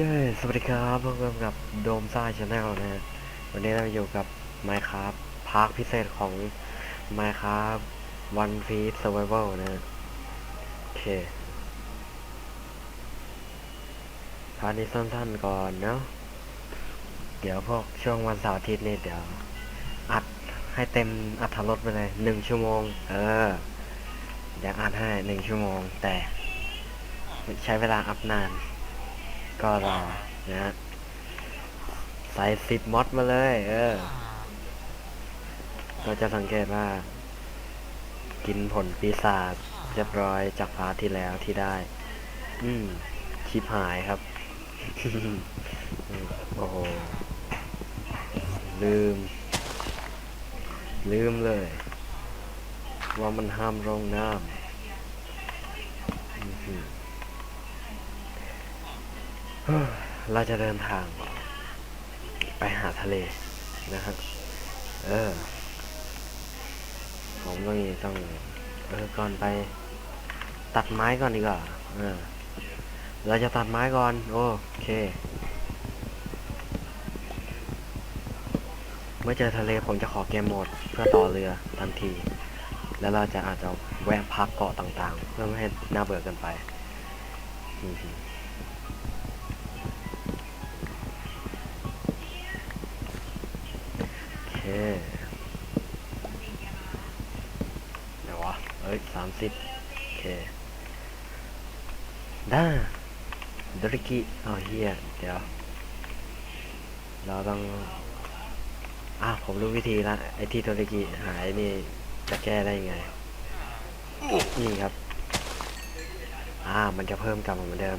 เย้ สวัสดีครับพบกันกับโดมซ่าชาแนลนะฮะวันนี้เราอยู่กับ Minecraft พาร์คพิเศษของ Minecraft One Piece Survival นะโอเคพาร์ทนี้สั้นๆก่อนเนาะเดี๋ยวพวกช่วงวันเสาร์อาทิตย์นี่เดี๋ยว อัดให้เต็มอัธรสไปเลยหนึ่งชั่วโมง เออ เดี๋ยวอัดให้หนึ่งชั่วโมง แต่ใช้เวลาอัพนาน ก็รอนะฮะใส่สิบมอดมาเลย เออก็จะสังเกตว่า กินผลปีศาจเรียบร้อยจากพาร์ทที่แล้วที่ได้ อืมชิปหายครับ โอ้โห ลืม ลืมเลย ว่ามันห้ามลงน้ำอื้อหือ เราจะเดินทาง ไปหาทะเลนะครับเออ ผมต้องต้องเออก่อนไป ตัดไม้ก่อนดีกว่าเออเราจะตัดไม้ก่อน โอเค เมื่อเจอทะเลผมจะขอเกมโหมด เพื่อต่อเรือทันที แล้วเราจะอาจจะแวะพักเกาะต่างๆ เพื่อไม่ให้น่าเบื่อกันไป อือ เคไหนวะเอ้ยสามสิบโอเคได้ดริกิเอาเฮียเดี๋ยว เราต้องอะผมรู้วิธีละไอ้ที่โดริกิหายนี่จะแก้ได้ยังไง นี่ครับ อ่า มันจะเพิ่มกลับมาเหมือนเดิม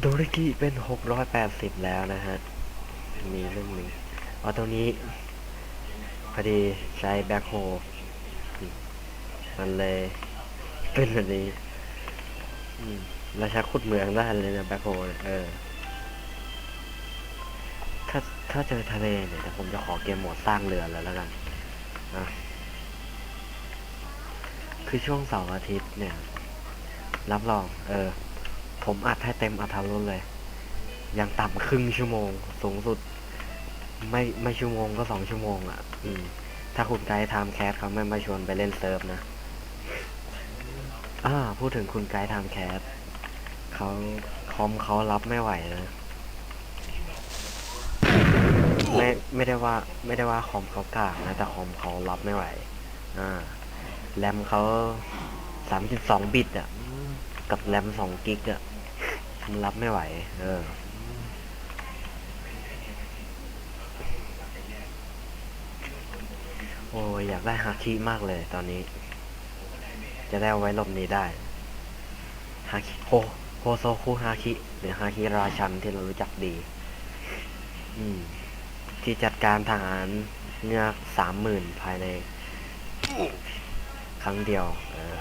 โดริกิเป็นหกร้อยแปดสิบแล้วนะฮะ มีเรื่องหนึ่งเอาตรงนี้ พอดีใช้แบ็คโฮมันเลยเป็นแบบนี้เราใช้ขุดเหมืองได้เลยนะแบ็คโฮเออ ถ้าถ้าเจอทะเลเนี่ยเดี๋ยวผมจะขอเกมโหมดสร้างเรือแล้วแล้วกันนะคือช่วงเสาร์อาทิตย์เนี่ย รับรอง เออ ผมอัดให้เต็มอัธรสเลย ยังต่ำครึ่งชั่วโมง สูงสุด ไม่ไม่ชั่วโมงก็สองชั่วโมงอะ อืม ถ้าคุณไกด์ทม์แคสเขาไม่มาชวนไปเล่นเซิร์ฟนะอ่าพูดถึงคุณไกด์ทม์แคสเขาคอมเขารับไม่ไหวนะไม่ไม่ได้ว่าไม่ได้ว่าคอมเขากากนะแต่คอมเขารับไม่ไหว อ่าแรมเขาสามสิบสองบิตอะ กับแรมสองกิกอะมันรับไม่ไหว เออ โอ้ยอยากได้ฮาคิมากเลยตอนนี้ จะได้เอาไว้หลบนี้ได้ฮาคิโฮโฮโซคุฮาคิหรือฮาคิราชันที่เรารู้จักดี อืม ที่จัดการทหารเงือกสามหมื่นภายใน ครั้งเดียว เออ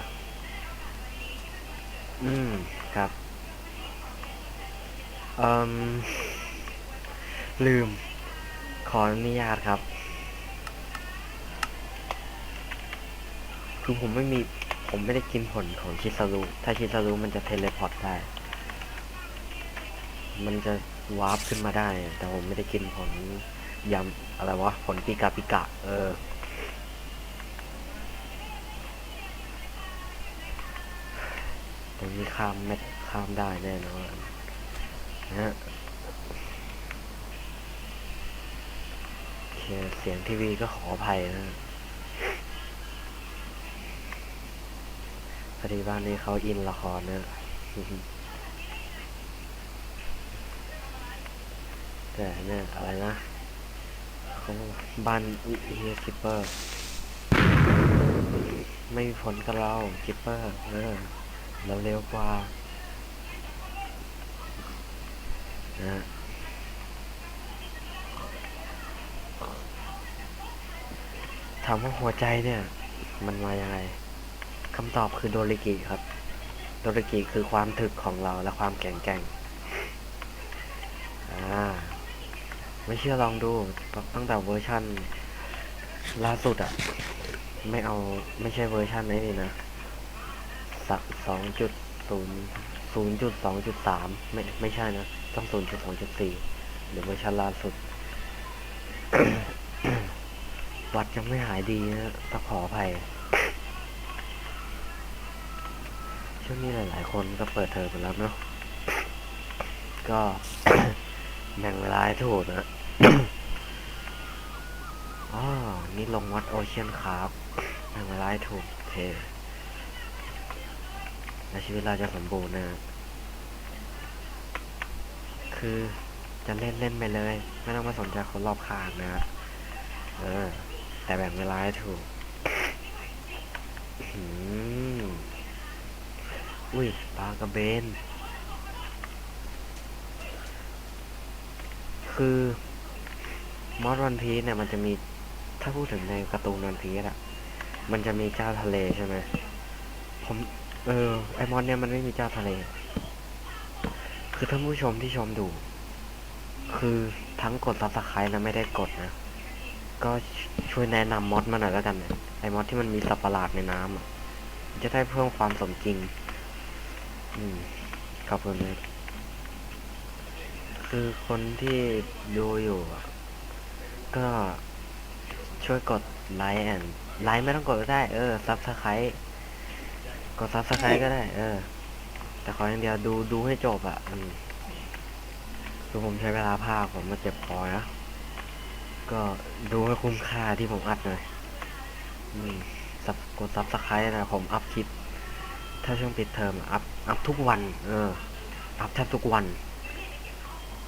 อืม ครับอ่มลืม ขออนุญาตครับ คือผมไม่มีผมไม่ได้กินผลของชิซารุถ้าชิซารุมันจะเทเลพอร์ตได้ มันจะวาร์ปขึ้นมาได้ แต่ผมไม่ได้กินผลยำอะไรวะ ผลปิกาปิกะ เออ ตรงนี้ข้ามไม่ข้ามได้แน่นอนนะฮะโอเคเสียงทีวีก็ขออภัยนะ พอดีบ้านนี้เขาอินละครเนะแต่เนี่ยอะไรนะเขาบ้านเฮียคิปเปอร์ ไม่มีผลกับเราคิปเปอร์เออเราเร็วกว่านะฮะถามว่าหัวใจเนี่ย มันมายังไง คำตอบคือโดริกิครับ โดริกิคือความถึกของเราและความแข็งแกร่งไม่เชื่อลองดูตั้งแต่เวอร์ชั่น ล่าสุดอะไม่เอาไม่ใช่เวอร์ชันนี้นี่นะสองจุดศูนย์ศูนย์จุดสองจุดสามไม่ไม่ใช่นะ ต้องศูนย์จุดสองจุดสี่หรือเวอร์ชันล่าสุดวัดยังไม่หายดีนะต้องขออภัย ช่วงนี้หลาย ๆ คนก็เปิดเทอมไปแล้วเนาะก็แบ่งเวลาให้ถูกนะอ๋อนี่ลงวัดโอเชียนครับแบ่งเวลาให้ถูกเคและชีวิตเราจะสมบูรณ์นะคือจะเล่นเล่นไปเลย ไม่ต้องมาสนใจคนรอบข้างนะเออ แต่แบ่งเวลาให้ถูก อุ้ยปลากระเบน คือมอสวันพีเนี่ยมันจะมีถ้าพูดถึงในการ์ตูนวันพีอะมันจะมีเจ้าทะเลใช่ไหมผมเออไอมอนเนี่ยมันไม่มีเจ้าทะเล คือท่านผู้ชมที่ชมดู คือทั้งกดซับสไครต์และไม่ได้กดนะ ก็ช่วยแนะนำมอดมาหน่อยแล้วกันเนี่ยไอมอดที่มันมีสัตว์ประหลาดในน้ำอะจะได้เพิ่มความสมจริง อืมขอบคุณเลยคือคนที่ดูอยู่อะก็ช่วยกดไลค์แอนไลค์ไม่ต้องกดก็ได้ เออซับสไครต์กดซับสไครต์ก็ได้ เออ แต่ขออย่างเดียวดูดูให้จบอะอืมคือผมใช้เวลาภาคผมมาเจ็บคอนะก็ดูให้คุ้มค่าที่ผมอัดหน่อยอืมกดซับสไครต์นะผมอัพคลิป ถ้าช่วงปิดเทอมอัพ อัพทุกวัน เออ อัพแทบทุกวัน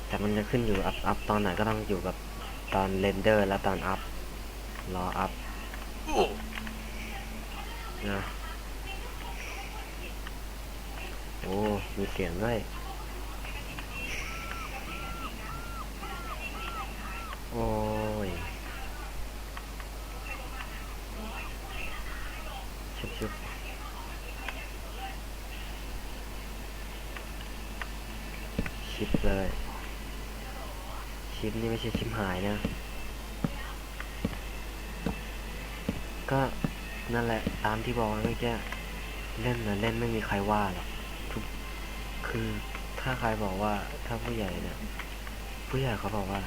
แต่มันจะขึ้นอยู่อัพอัพตอนไหนก็ต้องอยู่กับตอนเรนเดอร์และตอนอัพ รออัพนะโอ้ มีเสียงด้วย โอ้ย ชุบชุบชิปเลย ชิปนี่ไม่ใช่ชิปหายนะ ก็นั่นแหละตามที่บอกเมื่อกี้เล่นนะเล่นไม่มีใครว่าหรอกทุกคือถ้าใครบอกว่าถ้าผู้ใหญ่เนี่ยผู้ใหญ่เขาบอกว่า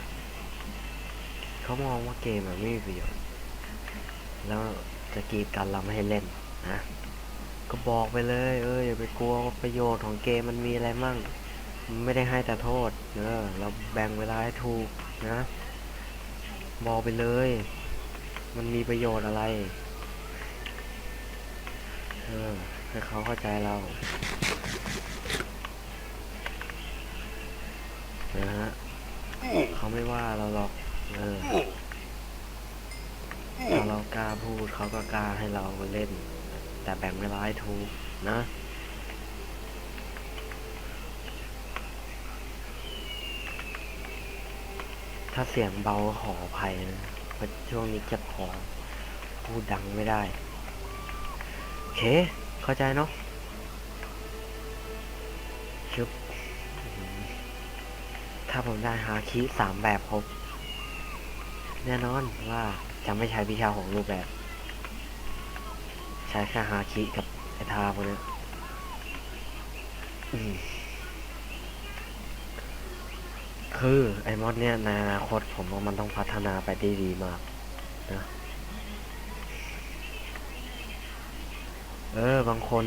เขามองว่าเกมอะไม่มีประโยชน์แล้วจะกีดกันเราไม่ให้เล่นนะก็บอกไปเลย เอออย่าไปกลัวประโยชน์ของเกมมันมีอะไรมั่ง ไม่ได้ให้แต่โทษเออเราแบ่งเวลาให้ถูกนะบอกไปเลย มันมีประโยชน์อะไร เออให้เขาเข้าใจเรานะฮะเขาไม่ว่าเราหรอก เออถ้าเรากล้าพูดเขาก็กล้าให้เราเล่น แต่แบ่งเวลาให้ถูกนะ ถ้าเสียงเบาขออภัยนะเพราะช่วงนี้จ็บคอพูดดังไม่ได้โอเค เข้าใจเนาะชึบถ้าผมได้ฮาคิสามแบบครบแน่นอนว่าจะไม่ใช้วิชาของรูปแบบ ใช้แค่ฮาคิกับไอทาพวกเนี้ คือไอมอดเนี่ยในอนาคตผมว่ามันต้องพัฒนาไปได้ดีมากนะเออบางคน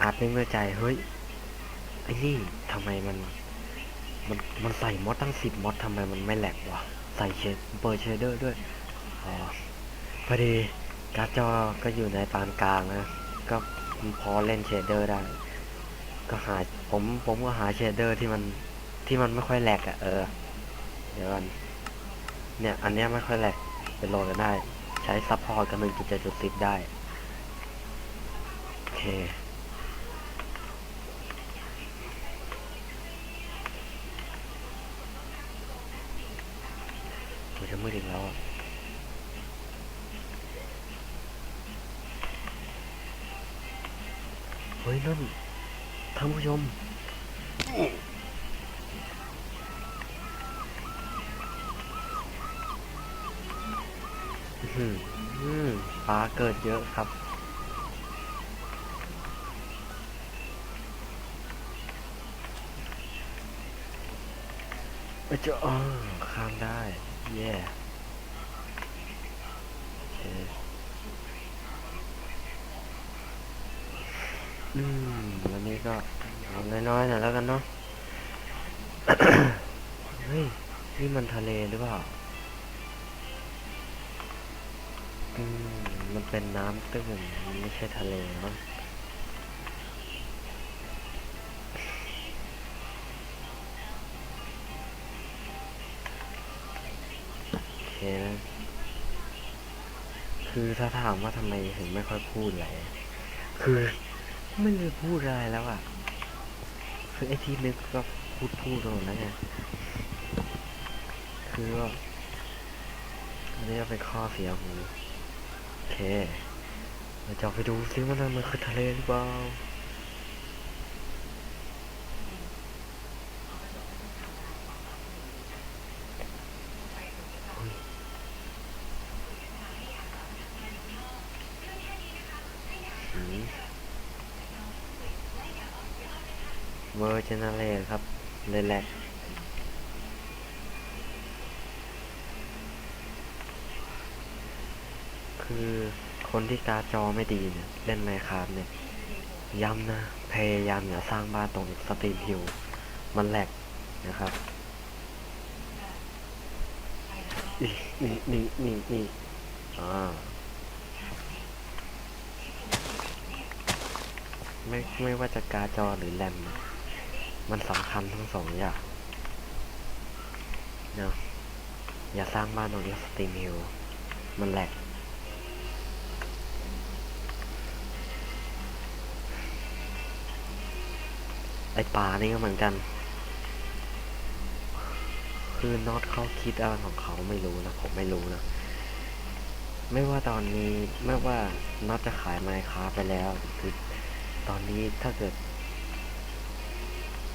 อาจไม่เข้าใจ เฮ้ย ไอ้นี่ทำไมมัน มันมันใส่มอดตั้งสิบมอดทำไมมันไม่แหลกวะ ใส่เชดเปิดเชเดอร์ด้วยอ๋อพอดีการ์ดจอก็อยู่ในปานกลางนะ ก็พอเล่นเชดเดอร์ได้ ก็หาผมผมก็หาเชดเดอร์ที่มัน ที่มันไม่ค่อยแหลกอะเออ เดี๋ยวกันเนี่ย อันเนี้ยไม่ค่อยแหลกเป็นโหลดกันได้ ใช้ซัพพอร์ตกับหนึ่งจุดเจ็ดจุดสิบได้ โอเค มันจะมืดอีกแล้วอะเฮ้ยนั่นท่านผู้ชม ปลาเกิดเยอะครับเอ้ยเจะอ๋อข้ามได้เย่อเคอืมแล้วนี้ก็เอาน้อยๆหน่อยแล้วกันเนาะ เฮ้ย นี่มันทะเลหรือเปล่า มันเป็นน้ำตื้นไม่ใช่ทะเลมั้งโอเคนะ คือถ้าถามว่าทำไมถึงไม่ค่อยพูดอะไร คือไม่ได้พูดอะไรแล้วอะ่ะ คือไอ้ที่นึกก็พูดพูดตรงนั้นไง คือว่าอันนี้ก็เป็นข้อเสียของผม เค เราจะไปดูซิว่านั่นมันคือทะเลหรือเปล่าเวอร์เจเนเรครับเลยแหละ คือคนที่การ์ดจอไม่ดีเนี่ยเล่นไมค r า f เนี่ยย้ำนะพยายามอย่าสร้างบ้านตรงสตรีมฮิวมันแหลกนะครับนี่นี่นี่นี่นี่อ่าไม่ไม่ว่าจะการ์ดจอหรือแรมมันสำคัญทั้งสองอย่างเนาะอย่าสร้างบ้านตรงนี้สตรีมฮิวมันแหลก ไอปลานี่ก็เหมือนกัน คือน็อตเขาคิดอะไรของเขาไม่รู้นะ ผมไม่รู้นะ ไม่ว่าตอนนี้ไม่ว่าน็อตจะขายไมค์ค้าไปแล้ว คือตอนนี้ถ้าเกิด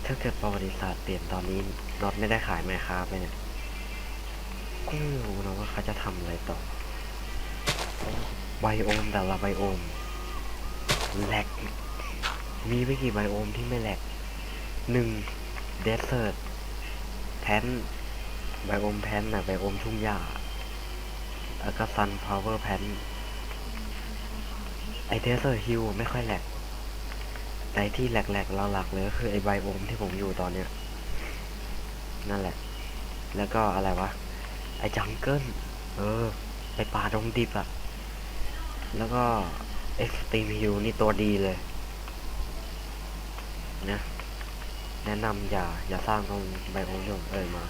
ถ้าเกิดประวัติศาสตร์เปลี่ยนตอนนี้น็อตไม่ได้ขายไมค์ค้าไปเนี่ยก็ไม่รู้นะว่าเขาจะทำอะไรต่อไบโอมแต่ละไบโอมแหลกอีกมีไม่กี่ไบโอมที่ไม่แหลก หนึ่งเดสเซิร์แพนไบโอมแพนน่ะไบโอมทุ่งหญ้าแล้วก็ซันพาวเวอร์แพนไอเดสเซอร์ฮิลไม่ค่อยแหลกแต่ที่แหลกๆเราหลักเลยก็คือไอไบโอมที่ผมอยู่ตอนเนี้ยนั่นแหละ แล้วก็อะไรวะ ไอจังเกิลเออ ไอป่าดงดิบอะแล้วก็เอ็กซ์ตรีมฮิลนี่ตัวดีเลย นะ แนะนำอย่าอย่าสร้างตรงใบโอมที่ผมเอ่ยมา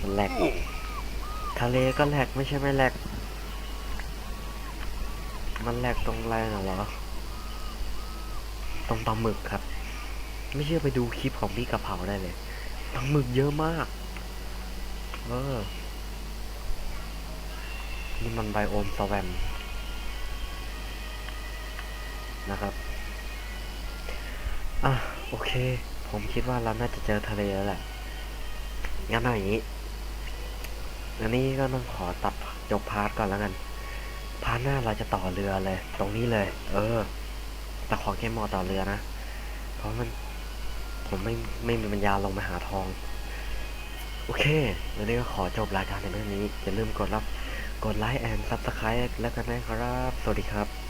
มันแหลกทะเลก็แหลกไม่ใช่ไม่แหลก มันแหลกตรงอะไรนะเหรอ ตรงปลาหมึกครับ ไม่เชื่อไปดูคลิปของพี่กระเพราได้เลยปลาหมึกเยอะมาก เออ นี่มันไบโอมสแวม เค ผมคิดว่าเราน่าจะเจอทะเลแล้วแหละ งั้นเอาอย่างนี้ อันนี้ก็ต้องขอตัดจบพาร์ทก่อนแล้วกัน พาร์ทหน้าเราจะต่อเรือเลย ตรงนี้เลย เออ แต่ขอแค่มอต่อเรือนะ เพราะมัน ผมไม่ไม่มีปัญญาลงมาหาทอง โอเค แล้วนี้ก็ขอจบรายการในเรื่องนี้ อย่าลืมกดรับ กดไลค์แอนด์ซับสไครต์แล้วกันนะครับ สวัสดีครับ